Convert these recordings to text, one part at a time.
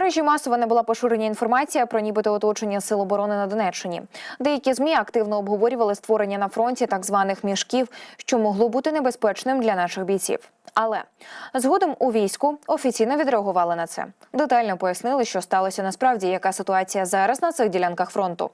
мережі масово не була поширення інформація про нібито оточення сил оборони на Донеччині. Деякі змі активно обговорювали створення на фронті так званих мішків, що могло бути небезпечним для наших бійців. Але згодом у війську офіційно відреагували на це. Детально пояснили, що сталося насправді, яка ситуація зараз на цих ділянках фронту.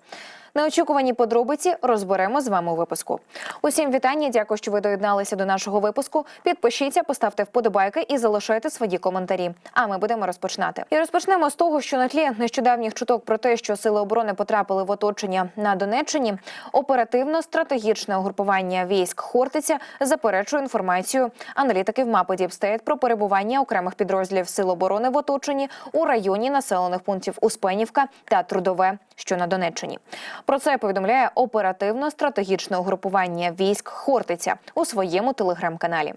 Неочікувані подробиці розберемо з вами у випуску. Усім вітання. Дякую, що ви доєдналися до нашого випуску. Підпишіться, поставте вподобайки і залишайте свої коментарі. А ми будемо розпочинати. І розпочнемо з того, що на тлі нещодавніх чуток про те, що сили оборони потрапили в оточення на Донеччині, оперативно-стратегічне угрупування військ Хортиця заперечує інформацію аналітиків мапи Діпстейт про перебування окремих підрозділів сил оборони в оточенні у районі населених пунктів Успенівка та Трудове, що на Донеччині. Про це повідомляє оперативно-стратегічне угрупування військ Хортиця у своєму телеграм-каналі.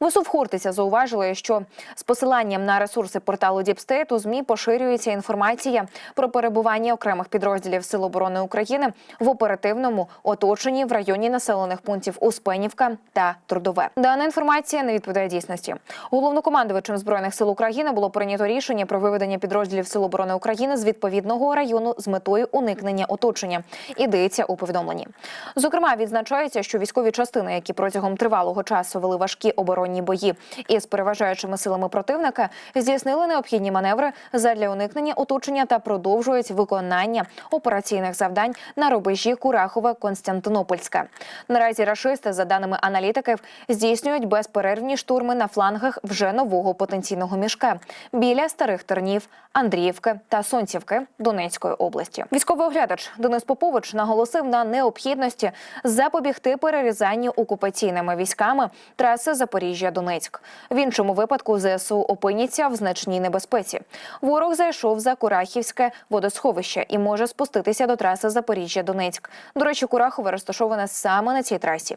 ВСУ в Хортиця зауважили, що з посиланням на ресурси порталу Діпстейт у змі поширюється інформація про перебування окремих підрозділів Сил оборони України в оперативному оточенні в районі населених пунктів Успенівка та Трудове. Дана інформація не відповідає дійсності. Головнокомандувачем збройних сил України було прийнято рішення про виведення підрозділів Сил оборони України з відповідного району з метою уникнення оточення. Ідеться у повідомленні. Зокрема, відзначається, що військові частини, які протягом тривалого часу вели важкі оборонні бої із переважаючими силами противника, здійснили необхідні маневри задля уникнення оточення та продовжують виконання операційних завдань на рубежі Курахове Константинопольська. Наразі рашисти, за даними аналітиків, здійснюють безперервні штурми на флангах вже нового потенційного мішка біля старих тернів, Андріївки та Сонцівки Донецької області. Військовий оглядач Денис Попович наголосив на необхідності запобігти перерізанню окупаційними військами траси Запоріжжя-Донецьк. В іншому випадку ЗСУ опиняться в значній небезпеці. Ворог зайшов за Курахівське водосховище і може спуститися до траси Запоріжжя-Донецьк. До речі, Курахове розташоване саме на цій трасі.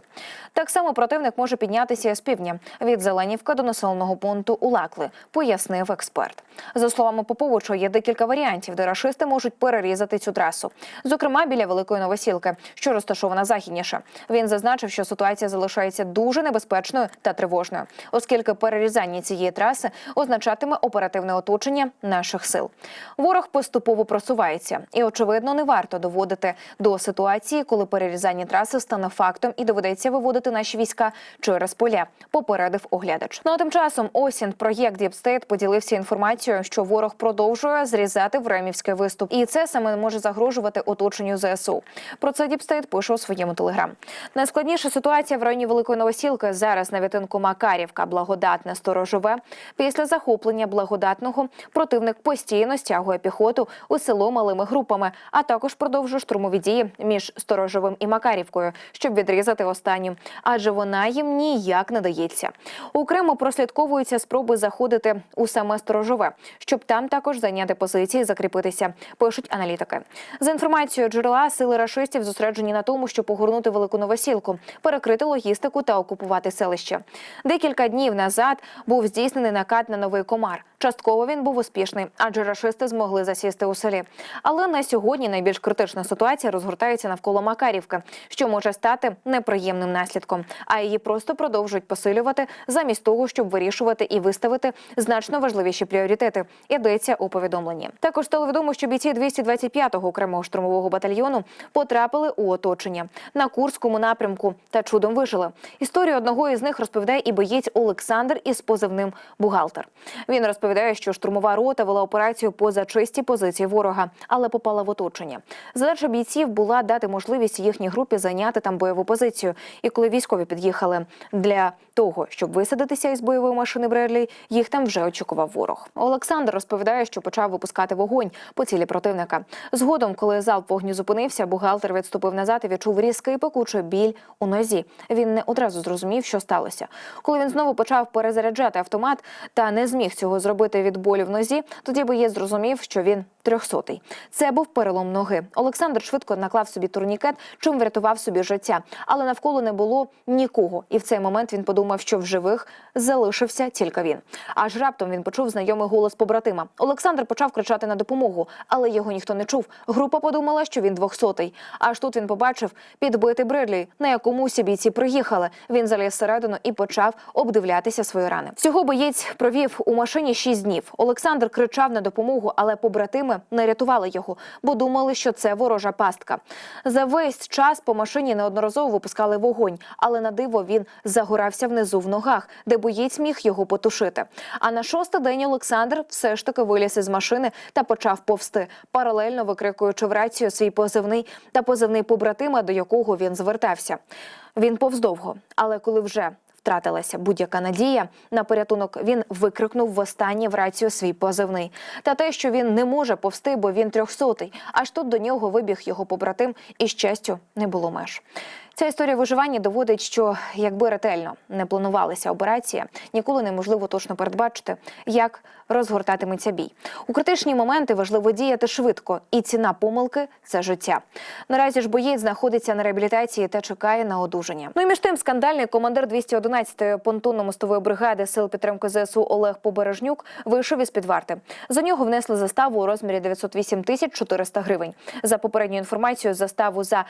Так само противник може піднятися з півдня від Зеленівка до населеного пункту Улакли, пояснив експерт. За словами Поповича, є декілька варіантів, де рашисти можуть перерізати цю трасу. Зокрема, біля Великої Новосілки, що розташована західніше. Він зазначив, що ситуація залишається дуже небезпечною та тривожною, оскільки перерізання цієї траси означатиме оперативне оточення наших сил. Ворог поступово просувається, і очевидно, не варто доводити до ситуації, коли перерізання траси стане фактом і доведеться виводити наші війська через поля. Попередив оглядач. Ну а тим часом осінь проєкт Діпстейт поділився інформацією, що ворог продовжує зрізати времівський виступ, і це саме може загрожувати оточенню ЗСУ. Про це Діпстейт пише у своєму телеграм. Найскладніша ситуація в районі Великої Новосілки зараз на відтинку Макарівка, благодатне сторожове. Після захоплення благодатного противник постійно стягує піхоту у село малими групами, а також продовжує штурмові дії між сторожовим і Макарівкою, щоб відрізати останню, адже вона їм ніяк не дається. Окремо прослідковуються спроби заходити у саме сторожове, щоб там також зайняти позиції, закріпитися. Пишуть аналітики. За інформацією джерела, сили рашистів зосереджені на тому, щоб погорнути велику новосілку, перекрити логістику та окупувати селище. Декілька днів назад був здійснений накат на новий комар. Частково він був успішний, адже рашисти змогли засісти у селі. Але на сьогодні найбільш критична ситуація розгортається навколо Макарівки, що може стати неприємним наслідком. А її просто продовжують посилювати замість того, щоб вирішувати і виставити значно важливіші пріоритети. Йдеться у повідомленні. Також стало відомо, що бійці 225-го окремого штурмового батальйону потрапили у оточення на Курському напрямку та чудом вижили. Історію одного із них розповідає і боєць Олександр із позивним бухгалтер. Він розповідає, що штурмова рота вела операцію по зачисті позицій ворога, але попала в оточення. Задача бійців була дати можливість їхній групі зайняти там бойову позицію. І коли військові під'їхали для того, щоб висадитися із бойової машини Бредлі, їх там вже очікував ворог. Олександр розповідає, що почав випускати вогонь по цілі противника. Згодом, коли залп вогню зупинився, бухгалтер відступив назад і відчув різкий пекучий біль у нозі. Він не одразу зрозумів, що сталося. Коли він знову почав перезаряджати автомат та не зміг цього зробити від болю в нозі, тоді боєць зрозумів, що він Трьохсотий. Це був перелом ноги. Олександр швидко наклав собі турнікет, чим врятував собі життя. Але навколо не було нікого. І в цей момент він подумав, що в живих залишився тільки він. Аж раптом він почув знайомий голос побратима. Олександр почав кричати на допомогу, але його ніхто не чув. Група подумала, що він двохсотий. Аж тут він побачив підбитий Бредлі, на якому усі бійці приїхали. Він заліз всередину і почав обдивлятися свої рани. Всього боєць провів у машині шість днів. Олександр кричав на допомогу, але побратими не рятували його, бо думали, що це ворожа пастка. За весь час по машині неодноразово випускали вогонь, але на диво він загорався внизу в ногах, де боєць міг його потушити. А на шостий день Олександр все ж таки виліз із машини та почав повсти, паралельно викрикуючи в рацію свій позивний та позивний побратима, до якого він звертався. Він повз довго, але коли вже втратилася будь-яка надія на порятунок, він викрикнув в останній в рацію свій позивний. Та те, що він не може повсти, бо він трьохсотий. Аж тут до нього вибіг його побратим, і щастю не було меж. Ця історія виживання доводить, що якби ретельно не планувалася операція, ніколи неможливо точно передбачити, як розгортатиметься бій. У критичні моменти важливо діяти швидко, і ціна помилки це життя. Наразі ж боєць знаходиться на реабілітації та чекає на одужання. Ну і між тим скандальний командир 211-ї понтонно-мостової бригади сил підтримки ЗСУ Олег Побережнюк вийшов із під варти. За нього внесли заставу у розмірі 908 тисяч 400 гривень. За попередньою інформацією, заставу за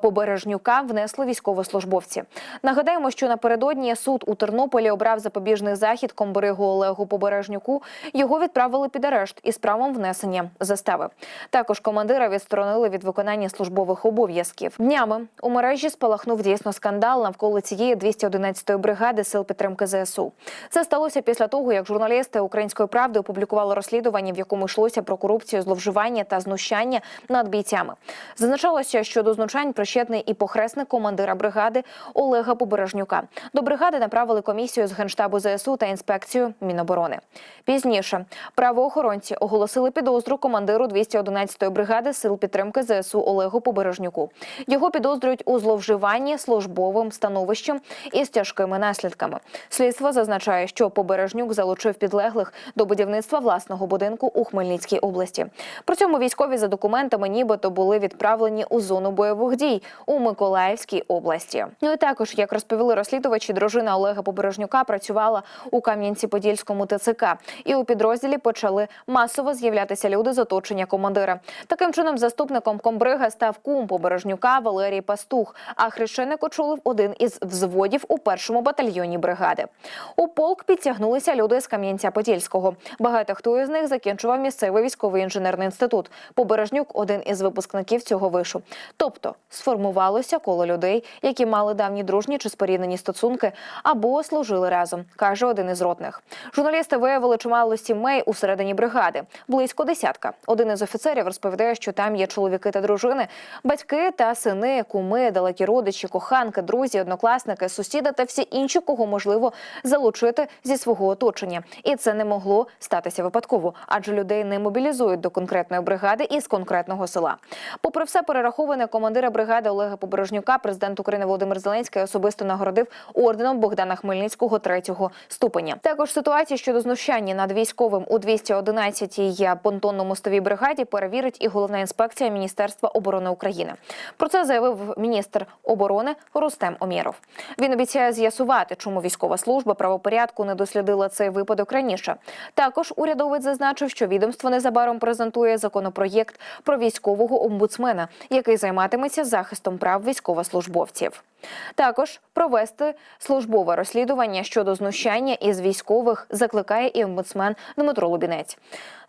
Побережнюка внесли військовослужбовці. Нагадаємо, що напередодні суд у Тернополі обрав запобіжний захід комбригу Олегу Побережнюку. Його відправили під арешт із правом внесення застави. Також командира відсторонили від виконання службових обов'язків. Днями у мережі спалахнув дійсно скандал навколо цієї 211-ї бригади сил підтримки ЗСУ. Це сталося після того, як журналісти Української правди опублікували розслідування, в якому йшлося про корупцію, зловживання та знущання над бійцями. Зазначалося, що до знущань причетний і похресник командира бригади Олега Побережнюка. До бригади направили комісію з генштабу ЗСУ та інспекцію Міноборони. Пізніше правоохоронці оголосили підозру командиру 211-ї бригади сил підтримки ЗСУ Олегу Побережнюку. Його підозрюють у зловживанні службовим становищем із тяжкими наслідками. Слідство зазначає, що Побережнюк залучив підлеглих до будівництва власного будинку у Хмельницькій області. При цьому військові за документами нібито були відправлені у зону бойових дій у Миколаївській області. Ну і також, як розповіли розслідувачі, дружина Олега Побережнюка працювала у Кам'янці-Подільському ТЦК, і у підрозділі почали масово з'являтися люди з оточення командира. Таким чином, заступником комбрига став кум Побережнюка Валерій Пастух. А хрещеник очолив один із взводів у першому батальйоні бригади. У полк підтягнулися люди з Кам'янця-Подільського. Багато хто із них закінчував місцевий військовий інженерний інститут. Побережнюк один із випускників цього вишу. Тобто сформувалося коло людей, які мали давні дружні чи споріднені стосунки або служили разом, каже один із ротних. Журналісти виявили чимало сімей у середині бригади, близько десятка. Один із офіцерів розповідає, що там є чоловіки та дружини, батьки та сини, куми, далекі родичі, коханки, друзі, однокласники, сусіди та всі інші, кого можливо залучити зі свого оточення. І це не могло статися випадково, адже людей не мобілізують до конкретної бригади із конкретного села. Попри все перераховане командира бригади Олега Побережнюка, президент України Володимир Зеленський особисто нагородив орденом Богдана Хмельницького третього ступеня. Також ситуація щодо знущання над військовим у 211-й понтонно-мостовій бригаді перевірить і головна інспекція Міністерства оборони України. Про це заявив міністр оборони Рустем Омєров. Він обіцяє з'ясувати, чому військова служба правопорядку не дослідила цей випадок раніше. Також урядовець зазначив, що відомство незабаром презентує законопроєкт про військового омбудсмена, який займатиметься захистом прав військовослужбовців військовослужбовців. Також провести службове розслідування щодо знущання із військових закликає і омбудсмен Дмитро Лубінець.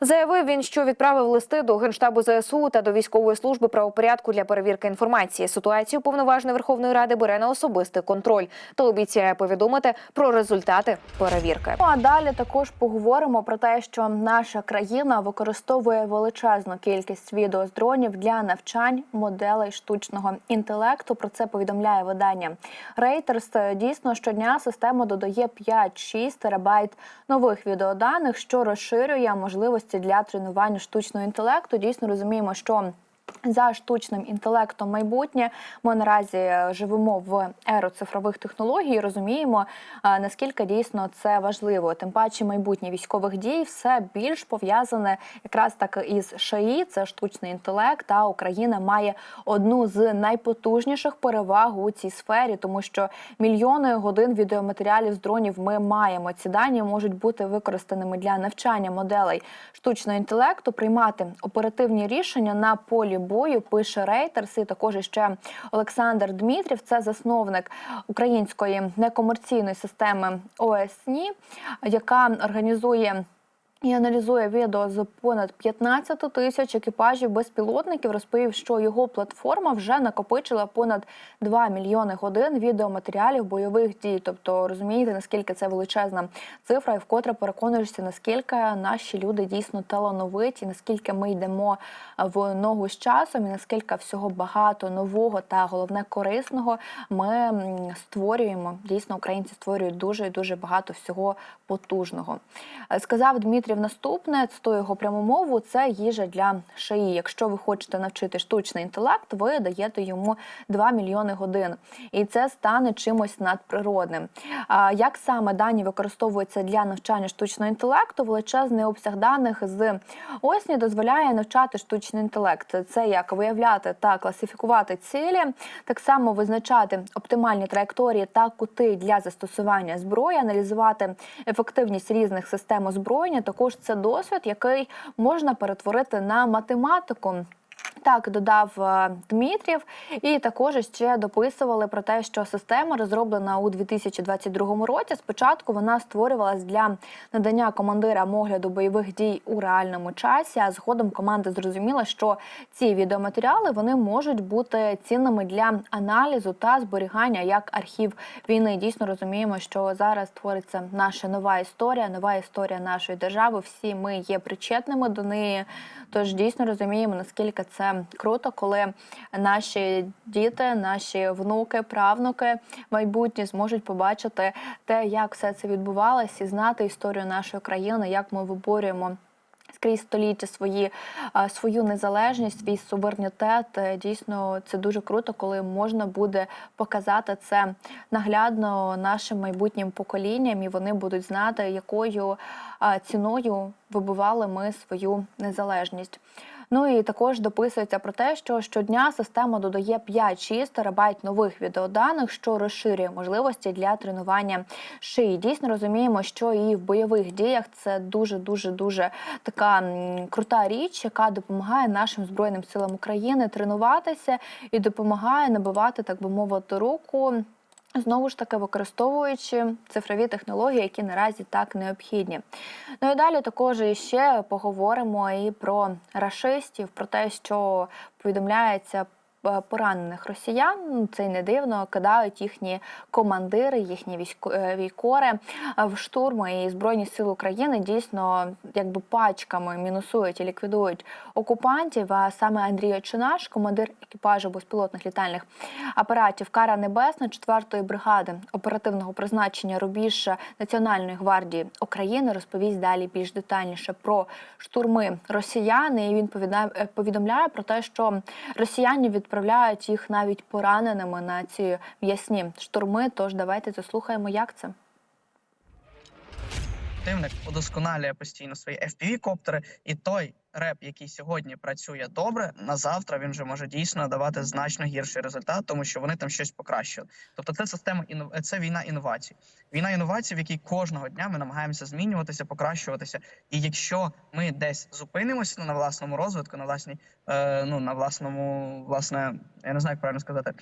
Заявив він, що відправив листи до генштабу ЗСУ та до військової служби правопорядку для перевірки інформації. Ситуацію повноважний Верховної Ради бере на особистий контроль та обіцяє повідомити про результати перевірки. Ну а далі також поговоримо про те, що наша країна використовує величезну кількість відео з дронів для навчань моделей штучного інтелекту. Про це повідомляє видання Reuters. Дійсно, щодня система додає 5-6 терабайт нових відеоданих, що розширює можливості для тренування штучного інтелекту. Дійсно розуміємо, що За штучним інтелектом майбутнє ми наразі е, живемо в еру цифрових технологій. і Розуміємо е, наскільки дійсно це важливо. Тим паче майбутнє військових дій все більш пов'язане якраз так із ШАІ, це штучний інтелект. Та Україна має одну з найпотужніших переваг у цій сфері, тому що мільйони годин відеоматеріалів з дронів ми маємо. Ці дані можуть бути використаними для навчання моделей штучного інтелекту, приймати оперативні рішення на полі бою. Пише Рейтерс І також ще Олександр Дмитрів, це засновник української некомерційної системи ОСНІ, яка організує. І аналізує відео з понад 15 тисяч екіпажів безпілотників. Розповів, що його платформа вже накопичила понад 2 мільйони годин відеоматеріалів бойових дій. Тобто розумієте, наскільки це величезна цифра, і вкотре переконуєшся, наскільки наші люди дійсно талановиті, наскільки ми йдемо в ногу з часом, і наскільки всього багато нового та головне корисного ми створюємо. Дійсно, українці створюють дуже і дуже багато всього потужного. Е, Сказав Дмитрів наступне, його пряму мову, це їжа для шиї. Якщо ви хочете навчити штучний інтелект, ви даєте йому 2 мільйони годин. І це стане чимось надприродним. А як саме дані використовуються для навчання штучного інтелекту? Величезний обсяг даних з осні дозволяє навчати штучний інтелект. Це як виявляти та класифікувати цілі, так само визначати оптимальні траєкторії та кути для застосування зброї, аналізувати ефективність різних систем озброєння. Також це досвід, який можна перетворити на математику. Так додав е, Дмитрів, і також ще дописували про те, що система розроблена у 2022 році. Спочатку вона створювалась для надання командирам огляду бойових дій у реальному часі. А згодом команда зрозуміла, що ці відеоматеріали вони можуть бути цінними для аналізу та зберігання як архів війни. Дійсно розуміємо, що зараз твориться наша нова історія, нова історія нашої держави. Всі ми є причетними до неї. Тож дійсно розуміємо, наскільки це круто, коли наші діти, наші внуки, правнуки майбутні зможуть побачити те, як все це відбувалося, і знати історію нашої країни, як ми виборюємо. Скрізь століття свої свою незалежність, свій суверенітет. Е, Дійсно, це дуже круто, коли можна буде показати це наглядно нашим майбутнім поколінням, і вони будуть знати, якою ціною вибивали ми свою незалежність. Ну і також дописується про те, що щодня система додає 5-6 терабайт нових відеоданих, що розширює можливості для тренування шиї. Дійсно розуміємо, що і в бойових діях це дуже дуже дуже така крута річ, яка допомагає нашим збройним силам України тренуватися і допомагає набивати, так би мовити, руку. Знову ж таки використовуючи цифрові технології, які наразі так необхідні. Ну і далі також ще поговоримо і про рашистів, про те, що повідомляється. Е, Поранених росіян ну, це й не дивно, кидають їхні командири, їхні військо- е, війкори е, в штурми і збройні сили України дійсно якби пачками мінусують і ліквідують окупантів. А саме Андрій Чинаш, командир екіпажу безпілотних літальних апаратів Кара Небесна 4-ї бригади оперативного призначення рубіж Національної гвардії України, розповість далі більш детальніше про штурми росіян. І він повідомляє, про те, що росіяни відправляють їх навіть пораненими на ці м'ясні штурми. Тож давайте заслухаємо, як це. Противник удосконалює постійно свої FPV-коптери, і той реп, який сьогодні працює добре, на завтра він вже може дійсно давати значно гірший результат, тому що вони там щось покращили. Тобто, це система це війна інновацій. Війна інновацій, в якій кожного дня ми намагаємося змінюватися, покращуватися. І якщо ми десь зупинимося на власному розвитку, на власній, е, ну на власному, власне, я не знаю, як правильно сказати,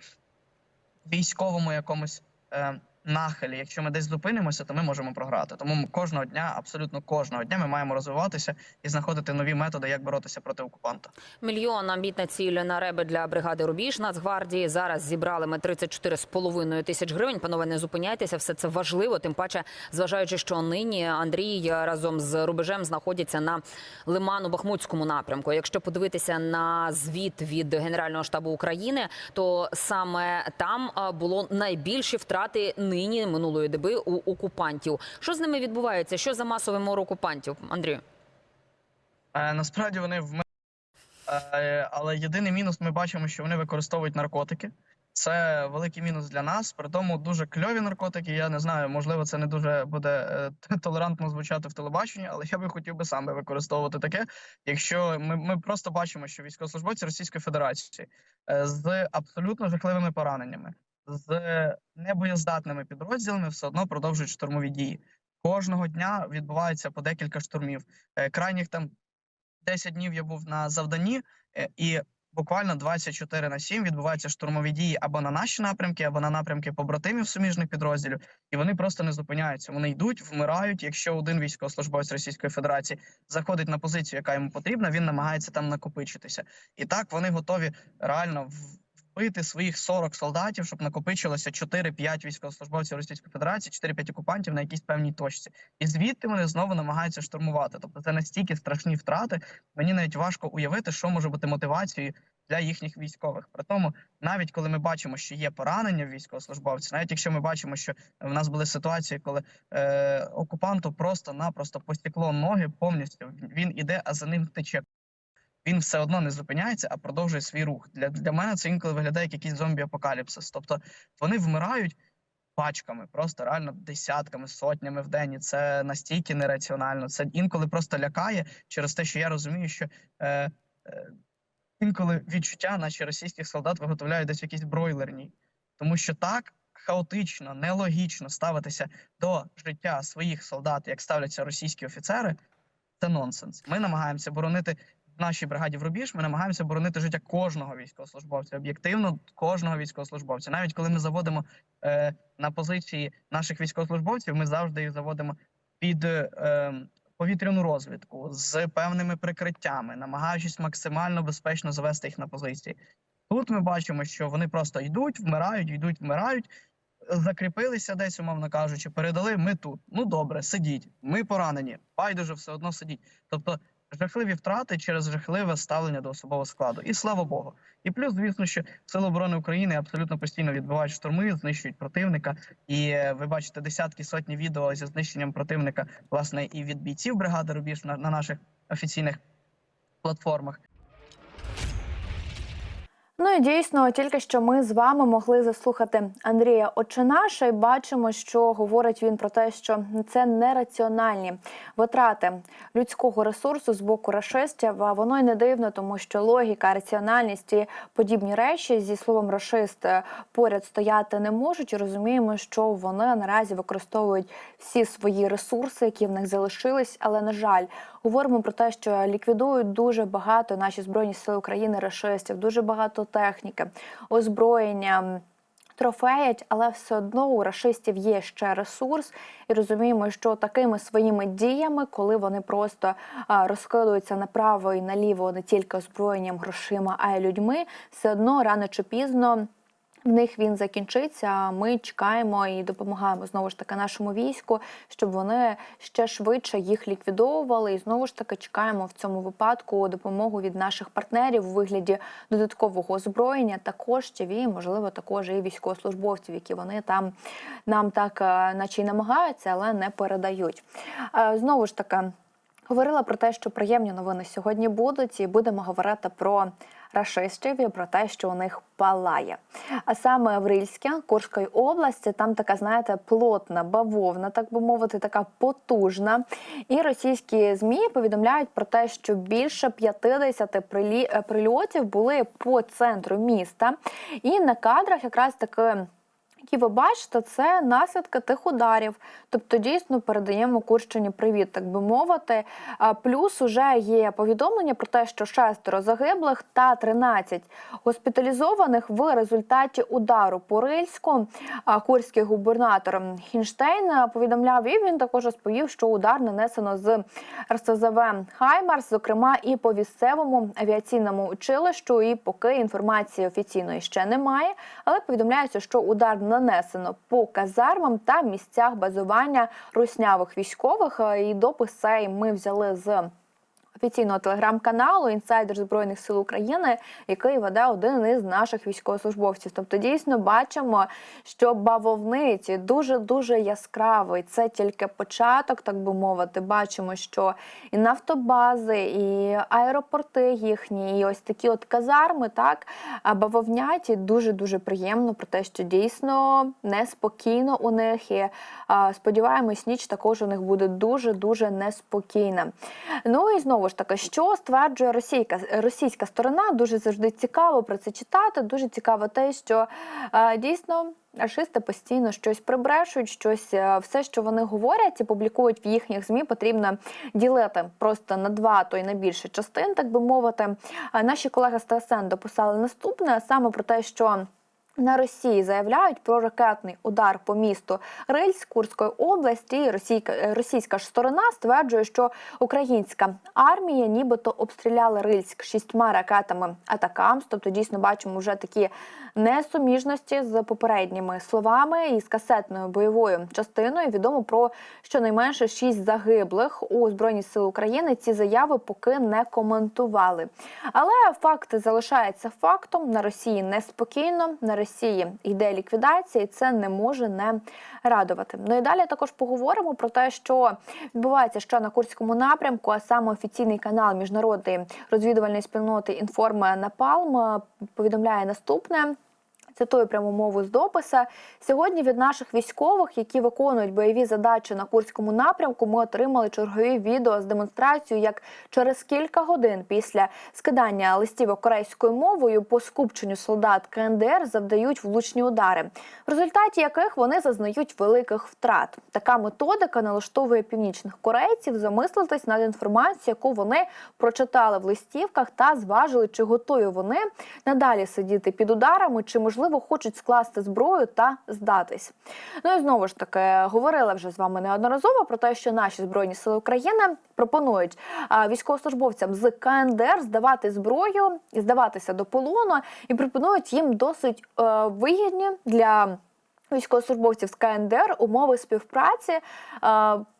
військовому якомусь. Е, нахилі, якщо ми десь зупинимося, то ми можемо програти. Тому кожного дня, абсолютно кожного дня, ми маємо розвиватися і знаходити нові методи, як боротися проти окупанта. Мільйон амбітна ціль на реби для бригади Рубіж Нацгвардії. Зараз зібрали ми 34,5 тисяч гривень. Панове, не зупиняйтеся, все це важливо. Тим паче, зважаючи, що нині Андрій разом з Рубежем знаходяться на Лиману-Бахмутському напрямку. Якщо подивитися на звіт від Генерального штабу України, то саме там було найбільші втрати нині минулої доби у окупантів. Що з ними відбувається? Що за масовий мор окупантів, Андрію? Е, насправді вони в Е, Але єдиний мінус ми бачимо, що вони використовують наркотики. Це великий мінус для нас. При тому дуже кльові наркотики. Я не знаю, можливо, це не дуже буде е, толерантно звучати в телебаченні, але я би хотів би сам би використовувати таке. Якщо ми, ми просто бачимо, що військовослужбовці Російської Федерації з абсолютно жахливими пораненнями, з небоєздатними підрозділами все одно продовжують штурмові дії. Кожного дня відбувається по декілька штурмів. Е, Крайніх там 10 днів я був на завданні, е, і буквально 24 на 7 відбуваються штурмові дії або на наші напрямки, або на напрямки побратимів суміжних підрозділів, і вони просто не зупиняються. Вони йдуть, вмирають. Якщо один військовослужбовець Російської Федерації заходить на позицію, яка йому потрібна, він намагається там накопичитися. І так вони готові реально в- вбити своїх 40 солдатів, щоб накопичилося 4-5 військовослужбовців Російської Федерації, 4-5 окупантів на якійсь певній точці. І звідти вони знову намагаються штурмувати. Тобто це настільки страшні втрати. Мені навіть важко уявити, що може бути мотивацією для їхніх військових. При тому, навіть коли ми бачимо, що є поранення військовослужбовців, навіть якщо ми бачимо, що в нас були ситуації, коли е, окупанту просто-напросто посікло ноги повністю. Він іде, а за ним тече. Він все одно не зупиняється, а продовжує свій рух. Для, для мене це інколи виглядає як якийсь зомбі-апокаліпсис. Тобто вони вмирають пачками, просто реально десятками, сотнями в день. І це настільки нераціонально. Це інколи просто лякає через те, що я розумію, що е, е, інколи відчуття, наче російських солдат виготовляють десь в якійсь бройлерній, тому що так хаотично, нелогічно ставитися до життя своїх солдат, як ставляться російські офіцери. Це нонсенс. Ми намагаємося боронити нашій бригаді в рубіж. Ми намагаємося боронити життя кожного військовослужбовця, об'єктивно кожного військовослужбовця. Навіть коли ми заводимо е, на позиції наших військовослужбовців, ми завжди їх заводимо під е, повітряну розвідку з певними прикриттями, намагаючись максимально безпечно завести їх на позиції. Тут ми бачимо, що вони просто йдуть, вмирають, йдуть, вмирають. Закріпилися десь, умовно кажучи, передали. Ми тут. Ну добре, сидіть. Ми поранені. Байдуже все одно сидіть. Тобто жахливі втрати через жахливе ставлення до особового складу. І слава Богу. І плюс, звісно, що Сили оборони України абсолютно постійно відбивають штурми, знищують противника. І е, ви бачите десятки сотні відео зі знищенням противника, власне, і від бійців бригади Рубіж на, на наших офіційних платформах. Ну і дійсно, тільки що ми з вами могли заслухати Андрія Очинаша і бачимо, що говорить він про те, що це нераціональні витрати людського ресурсу з боку рашистів. А воно й не дивно, тому що логіка, раціональність і подібні речі зі словом рашист е, поряд стояти не можуть. І розуміємо, що вони наразі використовують всі свої ресурси, які в них залишились. Але на жаль, говоримо про те, що ліквідують дуже багато наші збройні сили України рашистів, дуже багато техніки, озброєння. Трофеять, але все одно у рашистів є ще ресурс, і розуміємо, що такими своїми діями, коли вони просто розкидуються направо і наліво не тільки озброєнням, грошима, а й людьми, все одно рано чи пізно в них він закінчиться. Ми чекаємо і допомагаємо знову ж таки нашому війську, щоб вони ще швидше їх ліквідовували. І знову ж таки чекаємо в цьому випадку допомогу від наших партнерів у вигляді додаткового озброєння та коштів, і можливо також і військовослужбовців, які вони там нам так, е, наче й намагаються, але не передають. Е, Знову ж таки. Говорила про те, що приємні новини сьогодні будуть, і будемо говорити про рашистів і про те, що у них палає. А саме в Рильське, Курської області, там така, знаєте, плотна бавовна, так би мовити, така потужна. І російські змі повідомляють про те, що більше 50 прилі- е, прильотів були по центру міста. І на кадрах якраз таки. Які ви бачите, це наслідки тих ударів. Тобто, дійсно передаємо Курщині привіт, так би мовити. Плюс уже є повідомлення про те, що шестеро загиблих та 13 госпіталізованих в результаті удару по Рильську. Курський губернатор Хінштейн повідомляв, і він також розповів, що удар нанесено з РСЗВ Хаймарс, зокрема і по місцевому авіаційному училищу. І поки інформації офіційної ще немає, але повідомляється, що удар нанесено по казармам та місцях базування руснявих військових. Е, І допис цей ми взяли з офіційного телеграм-каналу інсайдер збройних сил України, який веде один із наших військовослужбовців. Тобто, дійсно бачимо, що бавовниці дуже дуже яскравий. Це тільки початок, так би мовити. Бачимо, що і нафтобази, і аеропорти їхні, і ось такі от казарми, так бавовняті дуже дуже приємно про те, що дійсно неспокійно у них і сподіваємось, ніч також у них буде дуже дуже неспокійна. Ну і знову ж таки, що стверджує російська російська сторона, дуже завжди цікаво про це читати. Дуже цікаво те, що а, дійсно. Рашисти постійно щось прибрешують, щось е, все, що вони говорять і публікують в їхніх змі, потрібно ділити просто на два, то й на більше частин, так би мовити. Наші колеги з ТСН дописали наступне саме про те, що. На Росії заявляють про ракетний удар по місту Рильськ Курської області. Російська, е, російська ж сторона стверджує, що українська армія нібито обстріляла Рильськ шістьма ракетами Атакамс. Тобто, дійсно бачимо вже такі несуміжності з попередніми словами і з касетною бойовою частиною. Відомо про щонайменше шість загиблих у збройні сили України. Ці заяви поки не коментували. Але факт залишається фактом. На Росії неспокійно, на Росії йде ліквідація, і це не може не радувати. Ну і далі також поговоримо про те, що відбувається ще на Курському напрямку, а саме офіційний канал міжнародної розвідувальної спільноти Інформа Напалм е, повідомляє наступне. Цитую пряму мову з дописа. Сьогодні від наших військових, які виконують бойові задачі на Курському напрямку, ми отримали чергові відео з демонстрацією, як через кілька годин після скидання листівок корейською мовою по скупченню солдат КНДР завдають влучні удари, в результаті яких вони зазнають великих втрат. Така методика налаштовує північних корейців замислитись над інформацією, яку вони прочитали в листівках, та зважили, чи готові вони надалі сидіти під ударами, чи можливо хочуть скласти зброю та здатись. Ну і знову ж таки говорила вже з вами неодноразово про те, що наші збройні сили України пропонують військовослужбовцям з КНДР здавати зброю і здаватися до полону, і пропонують їм досить е, вигідні для військовослужбовців з КНДР умови співпраці.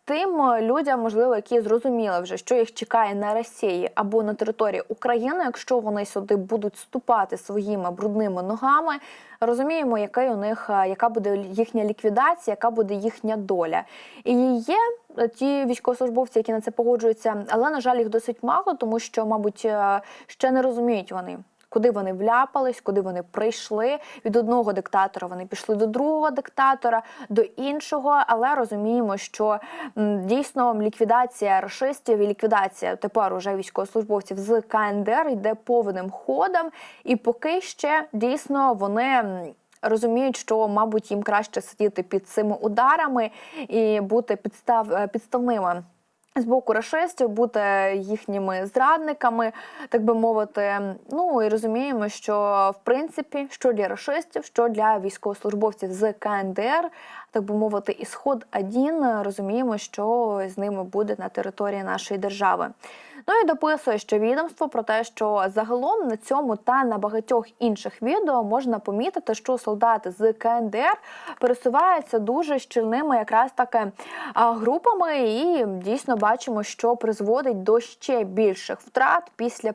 Е, Тим людям, можливо, які зрозуміли вже, що їх чекає на Росії або на території України, якщо вони сюди будуть ступати своїми брудними ногами, розуміємо, яка у них е, яка буде їхня ліквідація, яка буде їхня доля. І є е, ті військовослужбовці, які на це погоджуються, але на жаль, їх досить мало, тому що, мабуть, е, ще не розуміють вони. Куди вони вляпались, куди вони прийшли від одного диктатора, вони пішли до другого диктатора, до іншого. Але розуміємо, що дійсно ліквідація рашистів і ліквідація тепер уже військовослужбовців з КНДР йде повним ходом, і поки ще дійсно вони. Розуміють, що, мабуть, їм краще сидіти під цими ударами і бути підстав е, підставними з боку рашистів, бути їхніми зрадниками, так би мовити. Ну і розуміємо, що в принципі, що для рашистів, що для військовослужбовців з КНДР, так би мовити, ісход один, розуміємо, що з ними буде на території нашої держави. Ну і дописує, що відомство про те, що загалом на цьому та на багатьох інших відео можна помітити, що солдати з КНДР пересуваються дуже щільними, якраз таки групами, і дійсно бачимо, що призводить до ще більших втрат після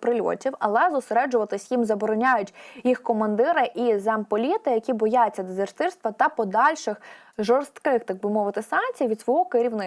прильотів, але зосереджуватись їм забороняють їх командири і замполіти, які бояться дезертирства та подальших жорстких, так би мовити, санкцій від свого керівництва.